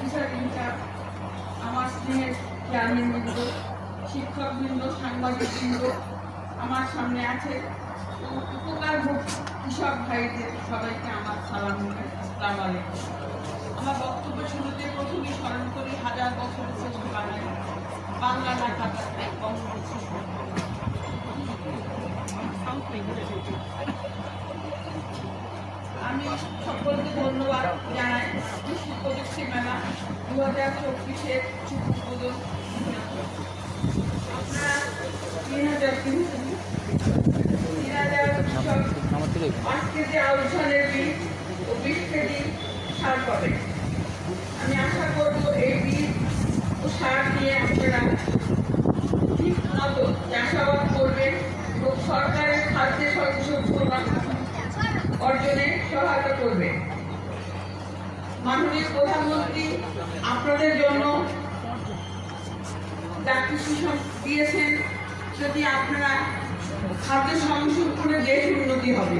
Officer in charge আমার স্নেহের chairman বৃন্দ, শিক্ষক বৃন্দ, সাংবাদিক বৃন্দ, আমার সামনে আছে উপকার কৃষক ভাইদের সবাইকে আমার সালাম আসসালাম আলাইকুম। আমার বক্তব্য শুরুতে প্রথমে স্মরণ করি, হাজার বছরের শ্রেষ্ঠ বাঙালি, বাংলা বঙ্গবন্ধু আমি সকলকে ধন্যবাদ জানাই। দু হাজার চব্বিশের উদ্বোধন তিন হাজার তিন তিন হাজার বীজ ও বিশ কেজি সার পাবেন আমি আশা করব এই বীজ ও সার দিয়ে আপনারা ঠিক মতো চাষাবাদ করবেন এবং সরকারের খাদ্যে স্বয়ংসম্পূর্ণ অর্জনে সহায়তা করবে মাননীয় প্রধানমন্ত্রী আপনাদের জন্য কিছু দিয়েছেন, যদি আপনারা খাদ্য সংসম্পূর্ণ দেশ উন্নতি হবে।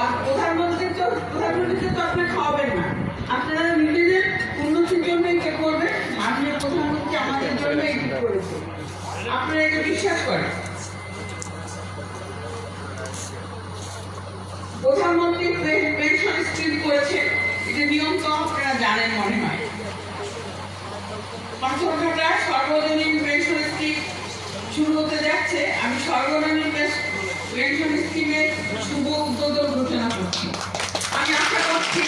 আর প্রধানমন্ত্রী তো প্রধানমন্ত্রীকে তো আপনি খাওয়াবেন না। আপনারা নিজেদের উন্নতির জন্য এটা করবেন, মাননীয় প্রধানমন্ত্রী আমাদের জন্য এটি করেছে। আপনারা এটা বিশ্বাস করেন? প্রধানমন্ত্রী পেনশন স্কিম করেছেন, এটা নিয়ম তো আপনারা জানেন মনে পাথর সর্বজনীন পেনশন স্কিম শুরু হতে যাচ্ছে। আমি সর্বজনীন পেনশন স্কিমের শুভ উদ্বোধন ঘোষণা করছি। আমি আশা করছি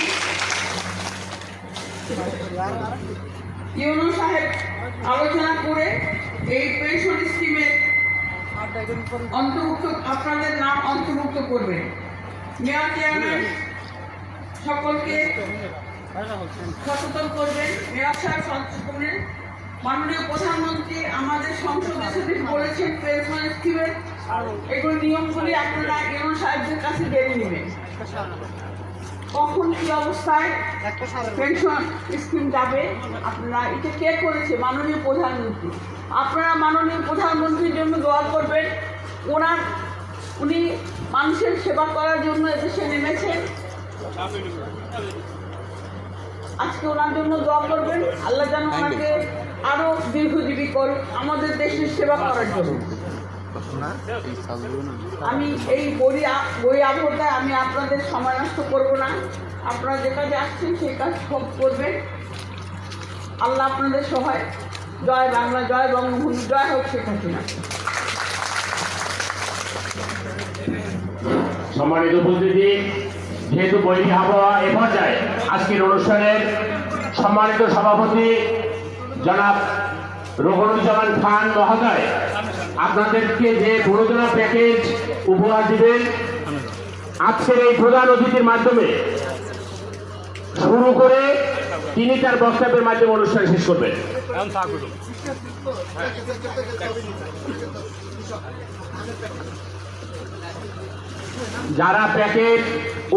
ইউনো সাহেব আলোচনা করে এই পেনশন স্কিমের অন্তর্ভুক্ত আপনাদের নাম অন্তর্ভুক্ত করবেন। মেয়র চেয়ারম্যান সকলকে সচেতন করবেন। মেয়র সাহেব সচেতনের মাননীয় প্রধানমন্ত্রী আমাদের সংসদে সেদিন বলেছেন পেনশন স্কিমের এগুলো নিয়মগুলি আপনারা ইউনো সাহেবদের কাছে জেনে নেবেন। কখন কি অবস্থায় পেনশন স্কিম যাবে, আপনারা এটা কে করেছে? মাননীয় প্রধানমন্ত্রী। আপনারা মাননীয় প্রধানমন্ত্রীর জন্য দোয়া করবেন। ওনার, উনি মানুষের সেবা করার জন্য এদেশে নেমেছেন। আজকে ওনার জন্য দোয়া করবেন। আল্লাহ যেন ওনাকে আরও দীর্ঘজীবী করুন। আমাদের দেশের সেবা করার জন্য। আমি এই বই বই আবহতায় আমি আপনাদের সময় নষ্ট করব না। আপনারা যে কাজে আসছেন সেই কাজ সব করবেন। আল্লাহ আপনাদের সহায়। জয় বাংলা জয় বঙ্গভূমি জয় হোক শেখ হাসিনা। সম্মানিত উপস্থিতি যেহেতু বৈরী আবহাওয়া এ পর্যায়ে আজকের অনুষ্ঠানের সম্মানিত সভাপতি জনাব রোহনুজ্জামান খান মহোদয়, আপনাদেরকে যে প্রযোজনা প্যাকেজ উপহার দিবেন, আজকের এই প্রধান অতিথির মাধ্যমে শুরু করে তিনি তার বক্তব্যের মাধ্যমে অনুষ্ঠান শেষ করবেন। যারা প্যাকেট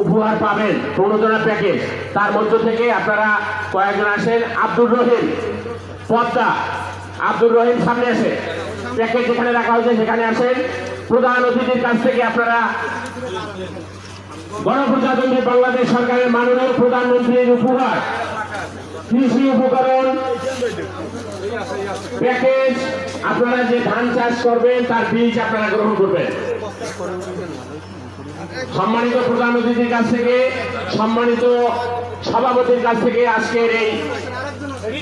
উপহার পাবেন প্রণোদনা প্যাকেজ তার মধ্য থেকে আপনারা কয়েকজন আসেন। আব্দুর রহিম, পদ্মা, আব্দুর রহিম সামনে আসেন প্যাকেট যেখানে রাখা হয়েছে সেখানে আসেন। প্রধান অতিথির কাছ থেকে আপনারা গণপ্রজাতন্ত্রী বাংলাদেশ সরকারের মাননীয় প্রধানমন্ত্রীর উপহার, কৃষি উপকরণ, প্যাকেজ, আপনারা যে ধান চাষ করবেন, তার বীজ আপনারা গ্রহণ করবেন। সম্মানিত প্রধান অতিথির কাছ থেকে সম্মানিত সভাপতির কাছ থেকে আজকের এই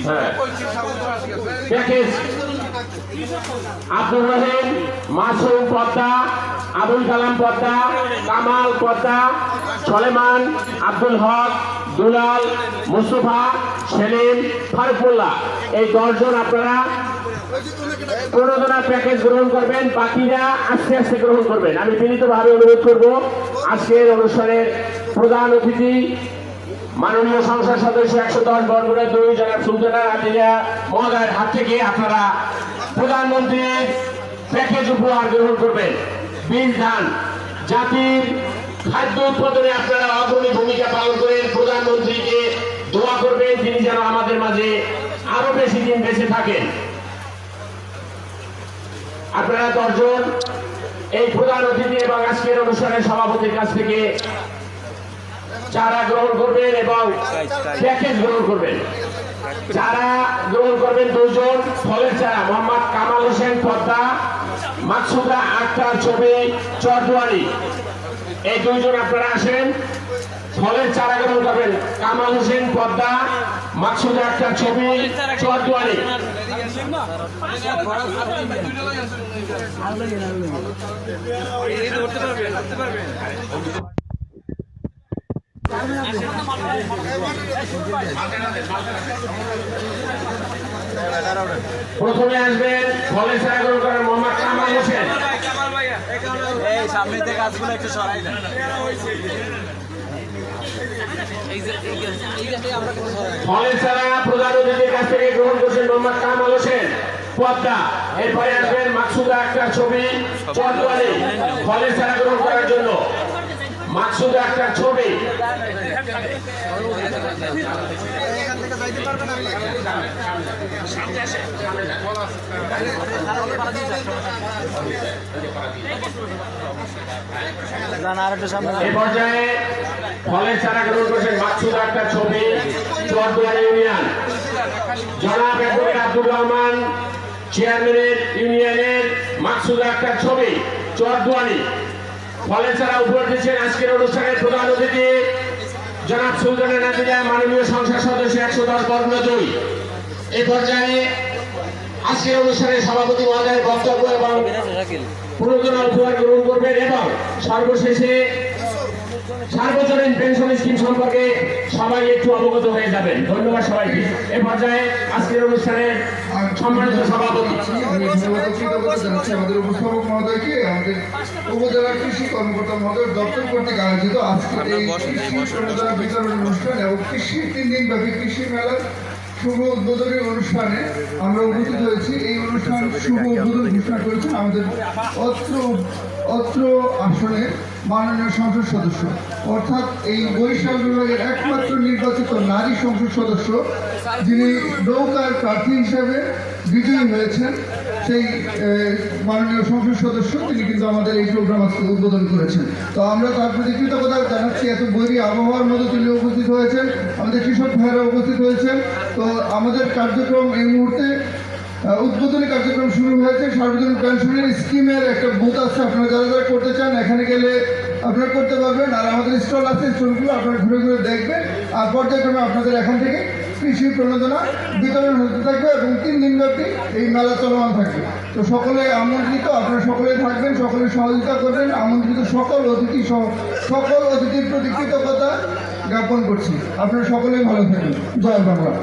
হ্যাঁ, প্যাকেজ। আব্দুর রহিম মাসুম পদ্মা আবুল কালাম পদ্মা কামাল পদ্মা সলেমান আব্দুল হক দুলাল মুস্তফা সেলিম ফারুকুল্লাহ। এই দশজন আপনারা প্রণোদনা প্যাকেজ গ্রহণ করবেন, বাকিরা আস্তে আস্তে গ্রহণ করবেন। আমি বিনীতভাবে অনুরোধ করব, আজকের অনুষ্ঠানের প্রধান অতিথি, মাননীয় সংসদ সদস্য একশো দশ বর্গের দুই জনাব সুলতানা রাজিয়া মহোদয়ের হাত থেকে আপনারা প্রধানমন্ত্রীর প্যাকেজ উপহার গ্রহণ করবেন। বীজ ধান, জাতির খাদ্য উৎপাদনে আপনারা অগ্রণী ভূমিকা পালন করেন প্রধানমন্ত্রীকে দোয়া করবেন। তিনি যেন আমাদের মাঝে আরও বেশি দিন বেঁচে থাকেন। আপনারা দশজন এই প্রধান অতিথি এবং আজকের অনুষ্ঠানের সভাপতির কাছ থেকে চারা গ্রহণ করবেন এবং প্যাকেজ গ্রহণ করবেন চারা গ্রহণ করবেন দুজন, ফলের চারা, মোহাম্মদ কামাল হোসেন পদ্মা, মাকসুদা আক্তার ছবি চরদুয়ারি এই দুইজন আপনারা আসেন, ফলের চারা গ্রহণ করবেন, কামাল হোসেন পদ্মা আক্তার ছবি প্রথমে আসবেন হোসেন। এই সামনে থেকে কাজগুলো একটু সরাই দেন। কাছ থেকে গ্রহণ করছেন মোহাম্মদ কামাল হোসেন। পদ্মা, এরপরে আসবেন মাকসুদা ছবি ফলের ছাড়া গ্রহণ করার জন্য মাকসুদা আক্তার ছবি। একটু পর্যায়ে ফলের চারা গ্রহণ করছেন মাকসুদা আক্তার ছবি চরদুয়ারি ইউনিয়ন। জনাব অ্যাডভোকেট আব্দুর রহমান চেয়ারম্যানের ইউনিয়নের মাকসুদা আক্তার ছবি চরদুয়ারি। ফলের চারা উপহার দিচ্ছেন আজকের অনুষ্ঠানের প্রধান অতিথি জনাব সুলতানের নেতৃত্বে মাননীয় সংসদ সদস্য একশো দশ বর্ণ দুই এই পর্যায়ে আজকের অনুষ্ঠানে সভাপতি মহোদয়ের বক্তব্য এবং প্রণোদনা উপহার গ্রহণ করবেন এবং সর্বশেষে সার্বজনীন পেনশন স্কিম সম্পর্কে সবাই একটু অবগত হয়ে যাবেন। ধন্যবাদ সবাইকে। এ পর্যায়ে আজকের অনুষ্ঠানের সম্মানিত সভাপতি আমাদের উপস্থাপক মহোদয়কে আমাদের উপজেলা কৃষি কর্মকর্তা মহোদয় দপ্তর কর্তৃক আয়োজিত আজকে এই বিতরণ অনুষ্ঠান এবং কৃষি তিন দিন ব্যাপী কৃষি মেলার শুভ উদ্বোধনী অনুষ্ঠানে আমরা উপস্থিত হয়েছি। এই অনুষ্ঠান শুভ উদ্বোধন ঘোষণা করেছেন আমাদের অত্র অত্র আসনের মাননীয় সংসদ সদস্য। অর্থাৎ এই বরিশাল বিভাগের একমাত্র নির্বাচিত নারী সংসদ সদস্য, যিনি নৌকার প্রার্থী হিসেবে বিজয়ী হয়েছেন, সেই মাননীয় সংসদ সদস্য, তিনি কিন্তু আমাদের এই প্রোগ্রাম আজকে উদ্বোধন করেছেন। তো আমরা তার প্রতি কৃতজ্ঞতা জানাচ্ছি, এত বৈরী আবহাওয়ার মধ্যে তিনি উপস্থিত হয়েছেন, আমাদের কৃষক ভাইয়েরা উপস্থিত হয়েছেন। তো আমাদের কার্যক্রম এই মুহূর্তে উদ্বোধনী কার্যক্রম শুরু হয়েছে। সার্বজনীন পেনশনের স্কিমের একটা বুথ আছে, আপনারা যারা যারা করতে চান, এখানে গেলে আপনারা করতে পারবেন। আর আমাদের স্টল আছে স্টলগুলো আপনারা ঘুরে ঘুরে দেখবেন। আর পর্যায়ক্রমে আপনাদের এখান থেকে কৃষি প্রণোদনা বিতরণ হতে থাকবে এবং তিন দিন ব্যাপী এই মেলা চলমান থাকবে। তো সকলে আমন্ত্রিত, আপনারা সকলে থাকবেন, সকলে সহযোগিতা করবেন। আমন্ত্রিত সকল অতিথি সহ, সকল অতিথির প্রতি কৃতজ্ঞতা জ্ঞাপন করছি। আপনারা সকলেই ভালো থাকবেন। জয় বাংলা।